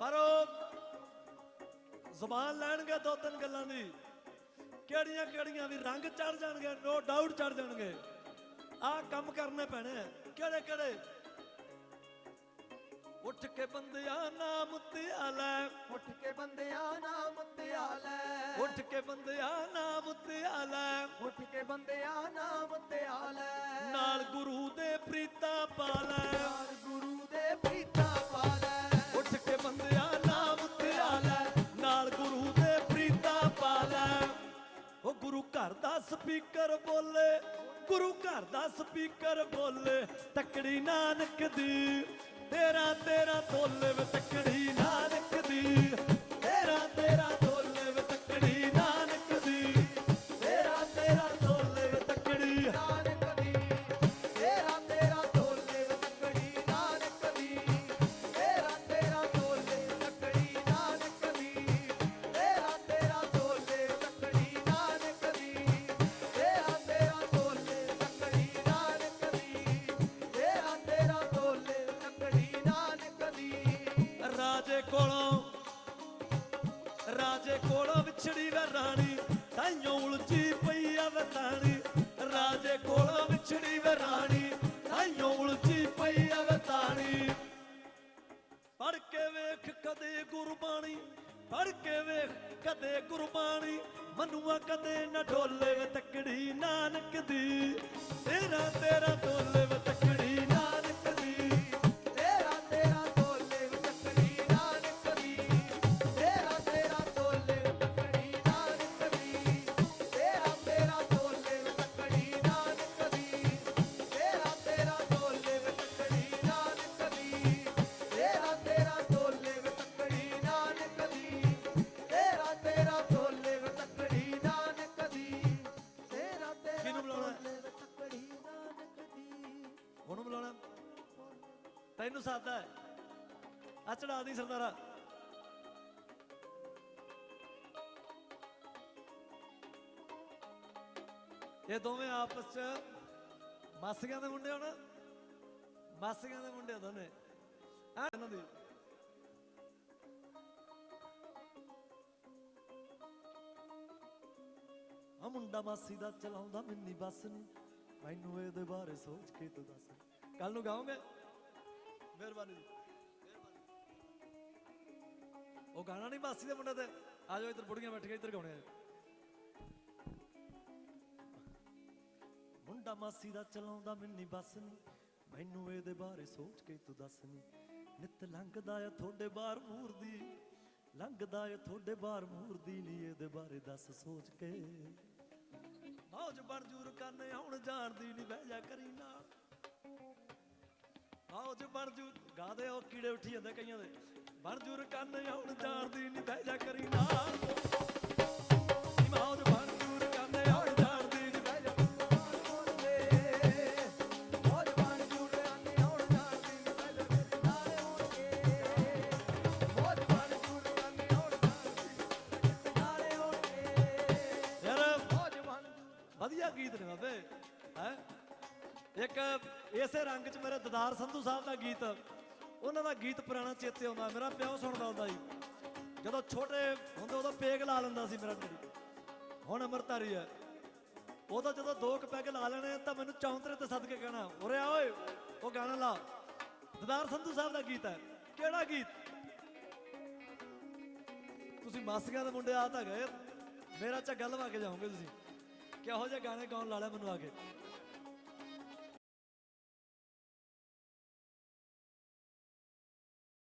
ਪਰ ਜ਼ੁਬਾਨ ਲੈਣਗੇ ਦੋ ਤਿੰਨ ਗੱਲਾਂ ਦੀ। ਕਿਹੜੀਆਂ ਕਿਹੜੀਆਂ ਵੀ ਰੰਗ ਚੜ ਜਾਣਗੇ ਨੋ ਡਾਊਟ ਚੜ ਜਾਣਗੇ। ਆਹ ਕੰਮ ਕਰਨੇ ਪੈਣੇ। ਕਿਹੜੇ ਕਿਹੜੇ? ਉੱਠ ਕੇ ਬੰਦਿਆ ਨਾਮ ਤੇ ਆਲੇ ਉੱਠ ਕੇ ਬੰਦਿਆ ਨਾਮ ਧਿਆਲੇ ਉੱਠ ਕੇ ਬੰਦਿਆ ਨਾਮ ਤੇ ਆਲੇ ਉੱਠ ਕੇ ਬੰਦਿਆ ਨਾਮ ਧਿਆਲੇ ਨਾਲ ਗੁਰੂ ਦੇ ਪ੍ਰੀਤਾ ਪਾਲੇ ਨਾਲ ਸਪੀਕਰ ਬੋਲੇ, ਗੁਰੂ ਘਰ ਦਾ ਸਪੀਕਰ ਬੋਲੇ, ਤਕੜੀ ਨਾਨਕ ਦੀ ਤੇਰਾ ਤੇਰਾ ਤੋਲੇ ਵੇ ਤਕੜੀ ਨਾਨਕ ਰਾਜੇ ਕੋਲੋਂ ਵਿਛੜੀ ਵੇ ਰਾਣੀ, ਤਾਈਓ ਉਲਝੀ ਪਈ ਆ ਵਤਾਣੀ ਰਾਜੇ ਕੋਲੋਂ ਵਿਛੜੀ ਵੇ ਰਾਣੀ, ਤਾਈਓ ਉਲਝੀ ਪਈ ਆ ਵਤਾਣੀ ਪੜ ਕੇ ਵੇਖ ਕਦੇ ਗੁਰਬਾਣੀ, ਪੜ ਕੇ ਵੇਖ ਕਦੇ ਗੁਰਬਾਣੀ, ਮਨੂਆ ਕਦੇ ਨਾ ਢੋਲੇ ਵੇ ਤਕੜੀ ਨਾਨਕ ਦੀ। ਤੇਰਾ ਤੇਰਾ ਢੋਲੇ ਵੇ ਤਕੜੀ ਤੈਨੂੰ ਸਾਦਾ ਹੈ। ਆ ਚੜਾ ਦੀ ਸਰਦਾਰਾ। ਇਹ ਦੋਵੇਂ ਆਪਸ ਚ ਮਾਸੀਆਂ ਦੇ ਮੁੰਡੇ ਹੋਣ। ਮਾਸੀਆਂ ਦੇ ਮੁੰਡੇ ਦੋਨੇ। ਆ ਇਹਨਾਂ ਦੀ। ਆ ਮੁੰਡਾ ਮਾਸੀ ਦਾ ਚਲਾਉਂਦਾ, ਮਿੰਨੀ ਬੱਸ ਨੂੰ। ਮੈਨੂੰ ਇਹਦੇ ਬਾਰੇ ਸੋਚ ਕੇ ਤੂੰ ਦੱਸ। ਕੱਲ ਨੂੰ ਗਾਉਂਗੇ। ਮਿਹਰਬਾਨੀ ਜੀ। ਉਹ ਗਾਣਾ ਨਹੀਂ, ਮਾਸੀ ਦੇ ਮੁੰਡੇ ਤੇ। ਆ ਜਾਓ ਇੱਧਰ, ਬੁੜੀਆਂ ਬੈਠ ਇੱਧਰ ਗਾਉਣੇ ਆ ਮੁੰਡਾ ਮਾਸੀ ਦਾ ਚਲਾਉਂਦਾ, ਮਿੰਨੀ ਬੱਸ ਨਹੀਂ ਮੈਨੂੰ ਇਹਦੇ ਬਾਰੇ ਸੋਚ ਕੇ ਤੂੰ ਦੱਸ ਨੀ। ਨਿਤ ਲੰਘਦਾ ਆ ਤੁਹਾਡੇ ਬਾਹਰ ਮੂਰ ਦੀ। ਲੰਘਦਾ ਏ ਤੁਹਾਡੇ ਬਾਹਰ ਮੂਰ ਦੀ ਨੀ, ਇਹਦੇ ਬਾਰੇ ਦੱਸ ਸੋਚ ਕੇ। ਮੌਜ ਬਣ ਜੂਰ ਕਰਨੇ ਹੁਣ ਜਾਣਦੀ ਨਹੀਂ ਬਹਿ ਜਾ ਕਰੀ ਨਾ ਮੌਜ ਬਣ ਜੂ ਗਾਦੇ ਉਹ ਕੀੜੇ ਉੱਠੀ ਜਾਂਦੇ ਕਈਆਂ ਦੇ। ਬਣ ਜੂਰ ਆਉਣ ਹੁਣ ਜਾਣਦੀ ਨਹੀਂ ਬਹਿ ਜਾ ਕਰੀ ਨਾ। ਇੱਕ ਇਸੇ ਰੰਗ 'ਚ ਮੇਰੇ ਦਦਾਰ ਸੰਧੂ ਸਾਹਿਬ ਦਾ ਗੀਤ, ਉਹਨਾਂ ਦਾ ਗੀਤ ਪੁਰਾਣਾ ਚੇਤੇ ਆਉਂਦਾ, ਮੇਰਾ ਪਿਓ ਸੁਣਦਾ ਹੁੰਦਾ ਸੀ। ਜਦੋਂ ਛੋਟੇ ਹੁੰਦੇ ਉਦੋਂ ਪੇਗ ਲਾ ਲੈਂਦਾ ਸੀ ਮੇਰਾ ਡੈਡੀ ਹੁਣ ਅਮਰਤਾਰੀ ਹੈ। ਉਦੋਂ ਜਦੋਂ ਦੋ ਕੁ ਪੈਗ ਲਾ ਲੈਣੇ, ਤਾਂ ਮੈਨੂੰ ਚੌਂਤਰੇ ਤੇ ਸੱਦ ਕੇ ਕਹਿਣਾ, ਉਰੇ ਆ ਓਏ, ਉਹ ਗਾਣਾ ਲਾ। ਦਦਾਰ ਸੰਧੂ ਸਾਹਿਬ ਦਾ ਗੀਤ ਹੈ। ਕਿਹੜਾ ਗੀਤ? ਤੁਸੀਂ ਮਾਸੀਆਂ ਦੇ ਮੁੰਡੇ ਆ ਤਾਂ ਗਏ। ਮੇਰਾ ਝੱਗਾ ਲਵਾ ਕੇ ਜਾਓਗੇ ਤੁਸੀਂ। ਕਿਹੋ ਜਿਹੇ ਗਾਣੇ ਗਾਉਣ ਲਾ ਲਿਆ ਮੈਨੂੰ ਆ ਕੇ।